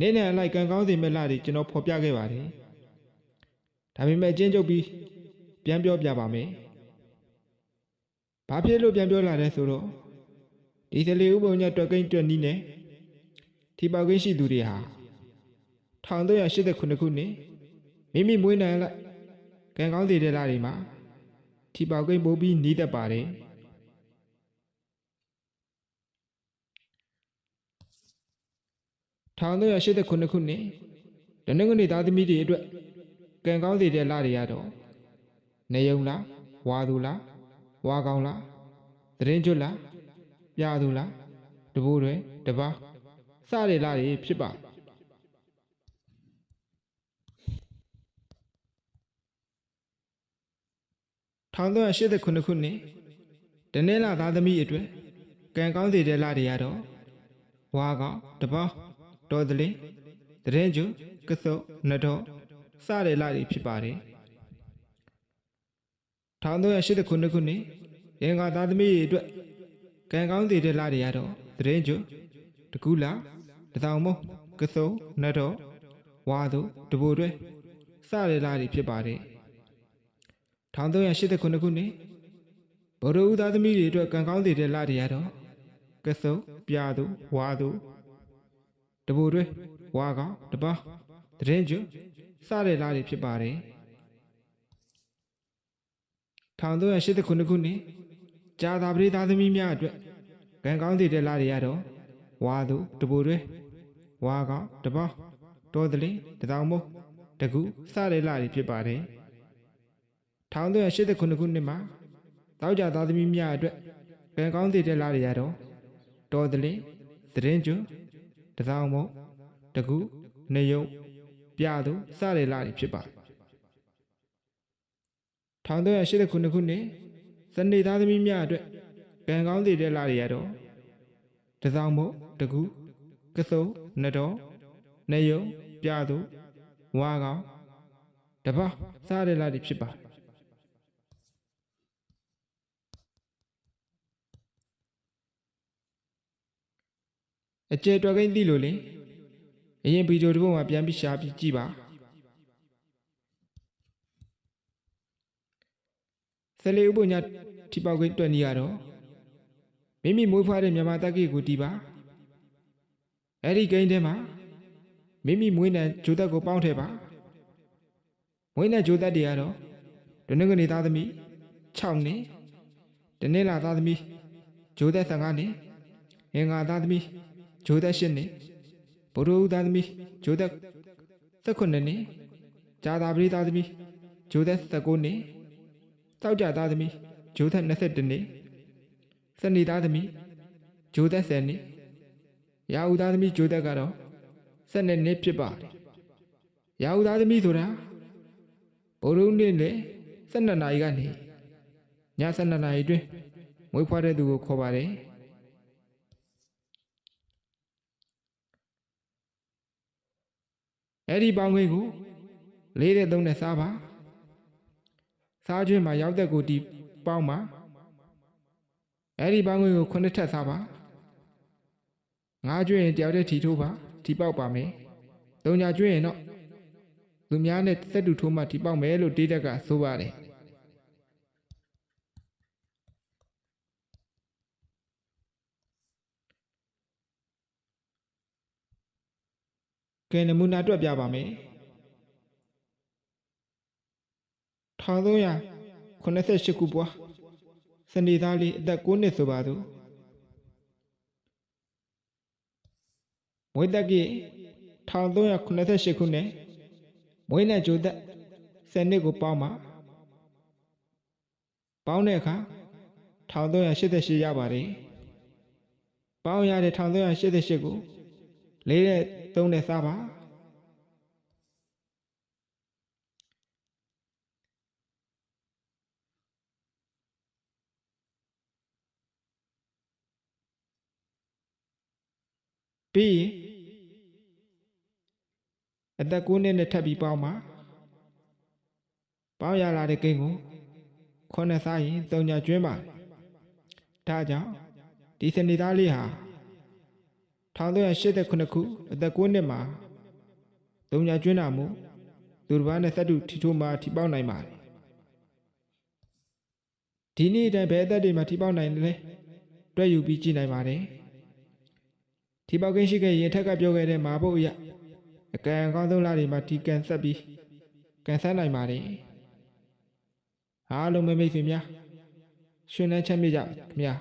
နေ့နဲ့အလိုက်ကံကောင်းစေမဲ့လတွေကျွန်တော်ဖော်ပြခဲ့ပါတယ်ဒါပေမဲ့အချင်းချုပ်ပြီးပြန်ပြောပြပါမယ်ဘာဖြစ်လို့ပြန်ပြောလာလဲဆိုတော့ဒီသလေးဥပုံညတွက်ကိန်းတွက်နီးနဲ့ထီပေါကိန်းရှိသူတွေဟာ1389ခုနှစ်မိမိမွေးနိုင်လိုက်ကံကောင်းစေတဲ့လတွေမှာထီပေါကိန်းပို့ပြီးနီးတတ်ပါတယ် 1389ခုနှစ်တနင်္ဂနွေသားသမီးတွေအတွက်ကံကောင်းစေတဲ့လတွေရတော့နေယုံလားဝါသူလားဝါကောင်လားသတင်းကျွတ်လားပြာသူလားတဘိုးတွေတပါးစတဲ့လတွေဖြစ်ပါ1389ခုနှစ်တနင်္လာသားသမီးအတွက်ကံကောင်းစေတဲ့လတွေရတော့ဝါကောင်တပါး တော်သလင်းသတင်းကျွတ်ကစုတ်နတော်စတဲ့လတွေဖြစ်ပါတယ်1389ခုနှစ်ရင်္ဂါသားသမီးတွေအတွက်ကံကောင်းစေတဲ့လတွေရတော့သတင်းကျွတ်တကူလာတထောင်မုံကစုံနတ်တော်ဝါတို့တဘူတွေစတဲ့လတွေဖြစ်ပါတယ်1389ခုနှစ်ဗုဒ္ဓဦးသားသမီးတွေအတွက်ကံကောင်းစေတဲ့လတွေရတော့ကစုံပြာသူဝါသူ တဘူတွေဝါကောင်တပါသတင်းကျွတ်စတဲ့လတွေဖြစ်ပါတယ်1389ခုနှစ်ကြာသာပရိသားသမီးများအတွက်ကံကောင်းစေတဲ့လတွေရတော့ဝါသူတပူတွေဝါကောင်တပေါတော်သလင်းတထောင်မို့တကူစတဲ့လတွေဖြစ်ပါတယ်1389ခုနှစ်မှာတောက်ကြသားသမီးများအတွက်ကံကောင်းစေတဲ့လတွေရတော့တော်သလင်းသတင်းကျွ တထောင်မို့တကူနေယုံပြသူစတဲ့လတွေဖြစ်ပါတယ်1389ခုနှစ်စနေသားသမီးများအတွက်ကံကောင်းစေတဲ့လတွေရတော့တစောင်းမို့တကူကစုံနတော်နေယုံပြသူဝါကောင်တပတ်စားတဲ့လတွေဖြစ်ပါ အကျဲတွက်ကိန်းသိလို့လေအရင်ဗီဒီယိုတစ်ပုဒ်မှာပြန်ပြီးရှာပြီးကြည့်ပါဆယ်လေးဥပညာထိပေါက်ကိန်းတွက်နေရတော့မိမိမွေးဖွားတဲ့မြန်မာတက္ကိကိုတီးပါအဲ့ဒီကိန်းထဲမှာမိမိမွေးတဲ့ဂျိုသက်ကိုပေါင်းထည့်ပါမွေးတဲ့ဂျိုသက်တွေကတော့ဒနုကနေသားသမီး6နှစ်တနေ့လာသားသမီးဂျိုသက်15နှစ်ငင်္ဂါသားသမီး ဂျိုသက်8နှစ်ဘုရုသားသမီးဂျိုသက်19နှစ်ဂျာသာပရိသားသမီးဂျိုသက်19နှစ်တောက်ကြသားသမီးဂျိုသက်21နှစ်စနေသားသမီးဂျိုသက်10နှစ်ရာဟုသားသမီးဂျိုသက်ကတော့12နှစ်ဖြစ်ပါတယ်ရာဟုသားသမီးဆိုတာဘုရုနေ့နဲ့12နာရီကနေည12နာရီအတွင်းမွေးဖွားတဲ့သူကိုခေါ်ပါတယ် အဲ့ဒီပေါင်းကိန်းကိုလေးတဲ့သုံးနဲ့စားပါစားကျွင်းမှာရောက်တဲ့ကိုတီပေါင်းပါအဲ့ဒီပေါင်းကိန်းကိုခုနှစ်ထပ်စားပါငါးကျွင်းရင်တယောက်တည်းထီထိုးပါထီပေါက်ပါမယ်သုံးညာကျွင်းရင်တော့လူများနဲ့စက်တူထိုးမှထီပေါက်မယ်လို့တေးတက်ကဆိုပါတယ် ကဲနမူနာတွက်ပြပါမယ်1388ခုပွားစနေသားလေးအသက်9နှစ်ဆိုပါစို့မွေးတက်ကြီး1388ခုနှစ်မွေးနဲ့ဂျိုသက်10နှစ်ကိုပေါင်းပါပေါင်းတဲ့အခါ1388ရပါတယ်ပေါင်းရတဲ့1388ကိုလေးနဲ့ 3နဲ့စားပါပြီးရင်အသက်9နှစ်နဲ့ထပ်ပြီးပေါင်းပါပေါင်းရလာတဲ့ကိန်းကိုခုနှစ်စားရင်သုံးညာကျွင်းပါဒါကြောင့်ဒီစနေသားလေးဟာ 1389ခုအသက်9နှစ်မှာသုံးညာကျွင်းတာမို့သူတစ်ပါးနဲ့သတ္တုထီထိုးမှထိပေါက်နိုင်ပါတယ်ဒီနေ့အတိုင်းဘယ်အသက်တွေမှာထိပေါက်နိုင်တယ်လဲတွက်ယူပြီးကြည့်နိုင်ပါတယ်ထိပေါက်ကင်းရှိခဲ့ရင်ထက်ကပြောခဲ့တဲ့မာဖို့အရာအကံအကောင်းဆုံးလားတွေမှာဒီကန်ဆက်ပြီးကန်ဆန်းနိုင်ပါတယ်အားလုံးပဲမိတ်ဆွေများရှင်လန်းချမ်းမြေ့ကြပါခင်ဗျာ